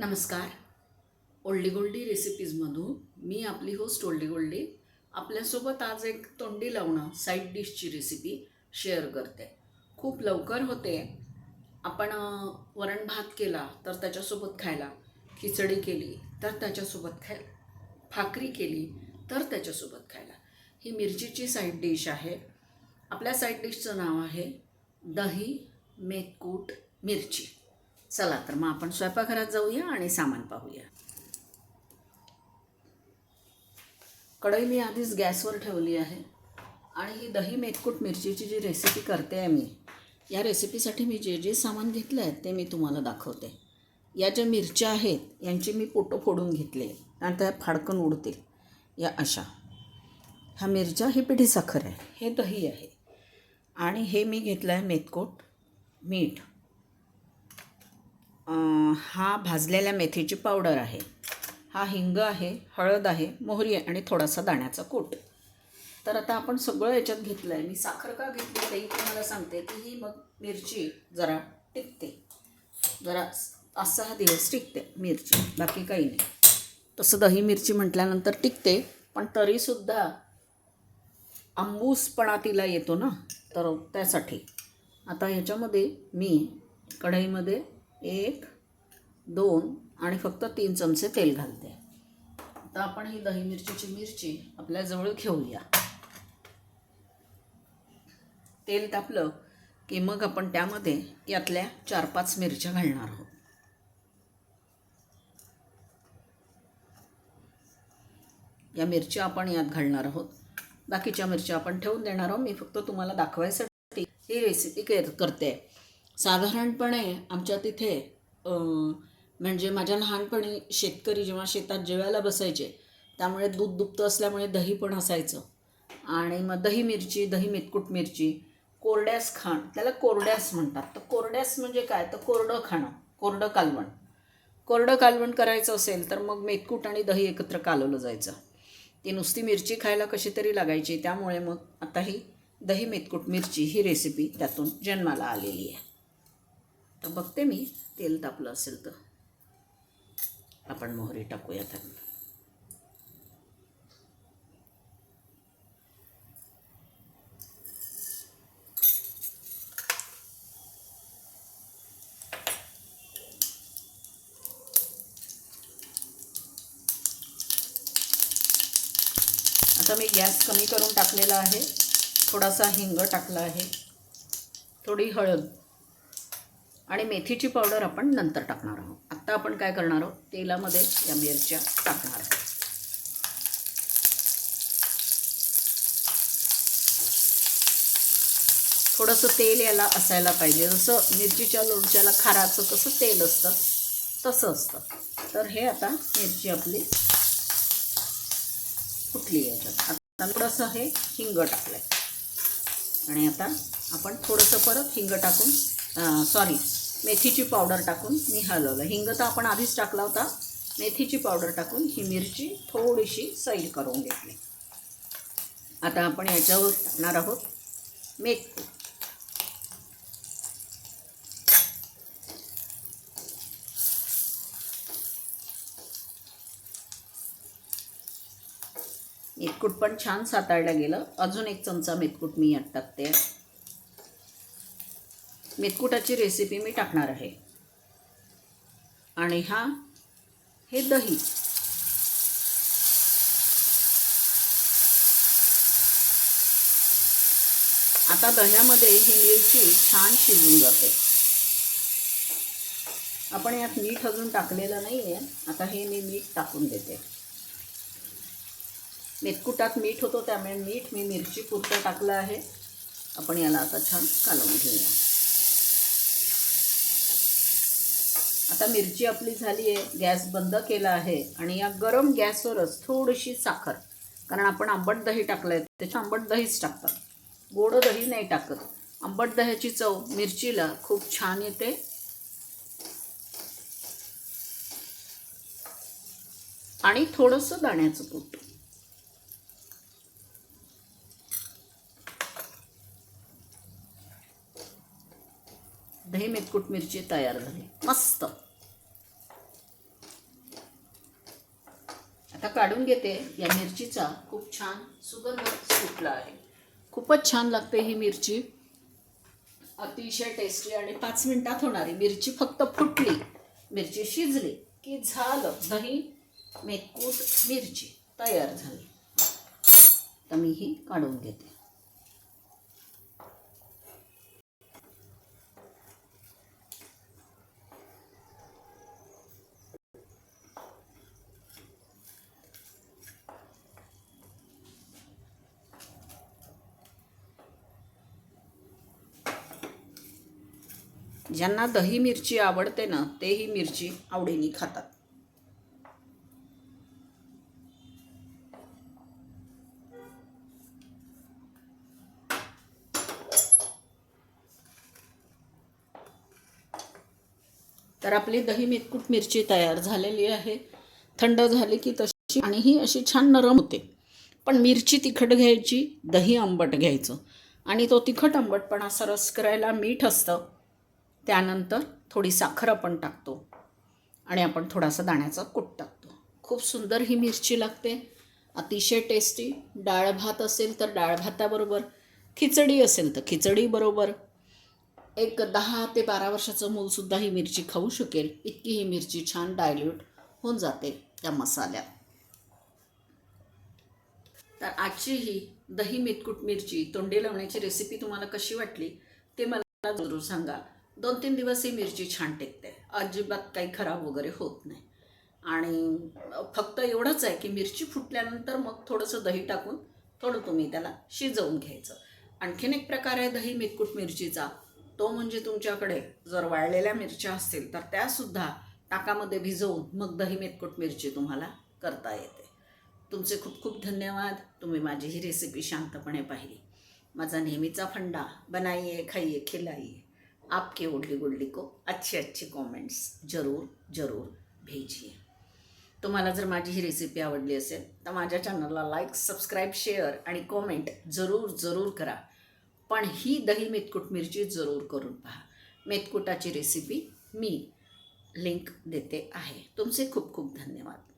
नमस्कार. ओल्डी गोल्डी रेसिपीजमधून मी आपली होस्ट ओल्डी गोल्डी आपल्यासोबत आज एक तोंडी लावणं साईड डिशची रेसिपी शेअर करते. खूप लवकर होते. आपण वरण भात केला तर त्याच्यासोबत खायला खिचडी केली तर त्याच्यासोबत खायला भाकरी केली तर त्याच्यासोबत खायला. ही मिरचीची साईड डिश आहे. आपल्या साईड डिशचं नाव आहे दही मेथकूट मिरची. चला तर मग आपण स्वयंपाकघरात जाऊया आणि सामान पाहूया. कढई मी आधीच गॅसवर ठेवली आहे आणि ही दही मेतकूट मिरचीची जी रेसिपी करते आहे मी या रेसिपीसाठी मी जे जे सामान घेतलं आहे ते मी तुम्हाला दाखवते. या ज्या मिरच्या आहेत यांची मी पोटं फोडून घेतले. आणि त्या फाडकन उडतील. या अशा. ह्या मिरच्या ही पिठी साखर आहे. हे दही आहे. आणि हे मी घेतलं आहे मेतकोट मीठ. हा भाजलेल्या मेथीची पावडर आहे. हा हिंग आहे हळद आहे मोहरी आहे आणि थोडासा दाण्याचा कूट. तर आता आपण सगळं याच्यात घेतलं आहे मी साखर का घेतली तेही तुम्हाला सांगते. की ही मग मिरची जरा टिकते. जरा पाच सहा दिवस टिकते मिरची. बाकी काही नाही. तसं दही मिरची म्हटल्यानंतर टिकते पण तरीसुद्धा आंबूसपणा तिला येतो ना? तर त्यासाठी. आता ह्याच्यामध्ये मी कढईमध्ये एक दोन आणि फक्त तीन चमचे तेल घालते. आता आपण ही दही मिरचीची मिरची आपल्याजवळ घेऊया. तेल तापलं की मग आपण त्यामध्ये यातल्या चार पाच मिरच्या घालणार आहोत. या मिरच्या आपण यात घालणार आहोत. बाकीच्या मिरच्या आपण ठेवून देणार आहोत. मी फक्त तुम्हाला दाखवायसाठी ही रेसिपी करते. साधारणपणे आमच्या तिथे म्हणजे माझ्या लहानपणी शेतकरी जेव्हा शेतात जेवायला बसायचे त्यामुळे दूध दुभतं असल्यामुळे दही पण असायचं. आणि मग दही मिरची दही मेतकूट मिरची कोरड्यास खाण त्याला कोरड्यास म्हणतात. तर कोरड्यास म्हणजे काय? तर कोरडं खाणं कोरडं कालवण. कोरडं कालवण करायचं असेल तर मग मेतकूट आणि दही एकत्र कालवलं जायचं. ती नुसती मिरची खायला कशी तरी लागायची त्यामुळे मग आता ही दही मेतकूट मिरची ही रेसिपी त्यातून जन्माला आलेली आहे. तर बघते मी तेल तापलं असेल तर. आपण मोहरी टाकूया त्यांना आता मी गॅस कमी करून टाकलेला आहे. थोडासा हिंग टाकला आहे. थोडी हळद. आणि मेथीची पावडर आपण नंतर टाकणार आहोत. आत्ता आपण काय करणार आहोत? तेलामध्ये या मिरच्या टाकणार आहोत. थोडंसं तेल याला असायला पाहिजे. जसं मिरचीच्या लोणच्याला खाराचं कसं तेल असतं तसं असतं. तर हे आता मिरची आपली फुटली याच्यात. आता थोडंसं हे हिंग टाकलं आहे आणि आता आपण थोडंसं परत हिंग टाकून सॉरी मेथीची पावडर टाकून मी हलवलं. हिंग तर आपण आधीच टाकला होता. मेथीची पावडर टाकून ही मिरची थोडीशी सैल करून घेतली. आता आपण याच्यावर टाकणार आहोत मेथी मेतकूट पण छान साताळलं गेलं. अजून एक चमचा मेतकूट मी यात टाकते. मेतकुटाची रेसिपी मी टाकणार आहे. आणि हा हे दही. आता दह्यामध्ये ही मिरची छान शिजून जाते. आपण यात मीठ अजून टाकलेलं नाही आहे आता हे मी मीठ टाकून देते. मेतकुटात मीठ होतो त्यामुळे मीठ मी मिरची पुरतं टाकलं आहे. आपण याला आता छान कालवून घेऊया. आता मिरची आपली झाली आहे गॅस बंद केला आहे आणि या गरम गॅसवरच थोडीशी साखर कारण आपण आंबट दही टाकलं आहे त्याच्या आंबट दहीच टाकतात. गोड दही नाही टाकत. आंबट दह्याची चव मिरचीला खूप छान येते. आणि थोडंसं दाण्याचं कूट दही मेतकूट मिरची तयार झाली. मस्त. आता काढून घेते. या मिरचीचा खूप छान सुगंध सुटला आहे. खूपच छान लागते ही मिरची. अतिशय टेस्टी आणि पाच मिनिटात होणारी मिरची फक्त फुटली. मिरची शिजली की झालं. दही मेथकूट मिरची तयार झाली. तर मी ही काढून घेते. ज्यांना दही मिरची आवडते ना तेही मिरची आवडीने खातात. तर आपली दही मेतकूट मिरची तयार झालेली आहे. थंड झाली की तशी आणि ही अशी छान नरम होते. पण मिरची तिखट घ्यायची दही आंबट घ्यायचं. आणि तो तिखट आंबटपणा सरस करायला मीठ असतं. त्यानंतर थोडी साखर आपण टाकतो आणि आपण थोडासा दाण्याचा कूट टाकतो. खूप सुंदर ही मिरची लागते. अतिशय टेस्टी. डाळ भात असेल तर डाळ भाताबरोबर खिचडी असेल तर खिचडीबरोबर एक दहा ते बारा वर्षाचं मूलसुद्धा ही मिरची खाऊ शकेल. इतकी ही मिरची छान डायल्यूट होऊन जाते त्या मसाल्यात. तर आजची ही दही मेतकूट मिरची तोंडी लावण्याची रेसिपी तुम्हाला कशी वाटली ते मला जरूर सांगा. दोन तीन दिवस ही मिरची छान टेकते. अजिबात काही खराब वगैरे होत नाही. आणि फक्त एवढंच आहे की मिरची फुटल्यानंतर मग थोडंसं दही टाकून थोडं तुम्ही त्याला शिजवून घ्यायचं. आणखीन एक प्रकार आहे दही मेतकूट मिरचीचा. तो म्हणजे तुमच्याकडे जर वाळलेल्या मिरच्या असतील तर त्यासुद्धा ताकामध्ये भिजवून मग दही मेतकूट मिरची तुम्हाला करता येते. तुमचे खूप खूप धन्यवाद. तुम्ही माझी ही रेसिपी शांतपणे पाहिली. माझा नेहमीचा फंडा बनाईये खाईये खिलाईये आपके उडली गुडली को अच्छे अच्छे कॉमेंट्स जरूर जरूर भेजिए. तुम्हाला जर माझी ही रेसिपी आवडली असेल तर माझ्या चॅनलला लाईक सबस्क्राईब शेअर आणि कॉमेंट जरूर जरूर करा. पण ही दही मेतकूट मिरची जरूर करून पहा. मेतकुटाची रेसिपी मी लिंक देते आहे. तुमचे खूप खूप धन्यवाद.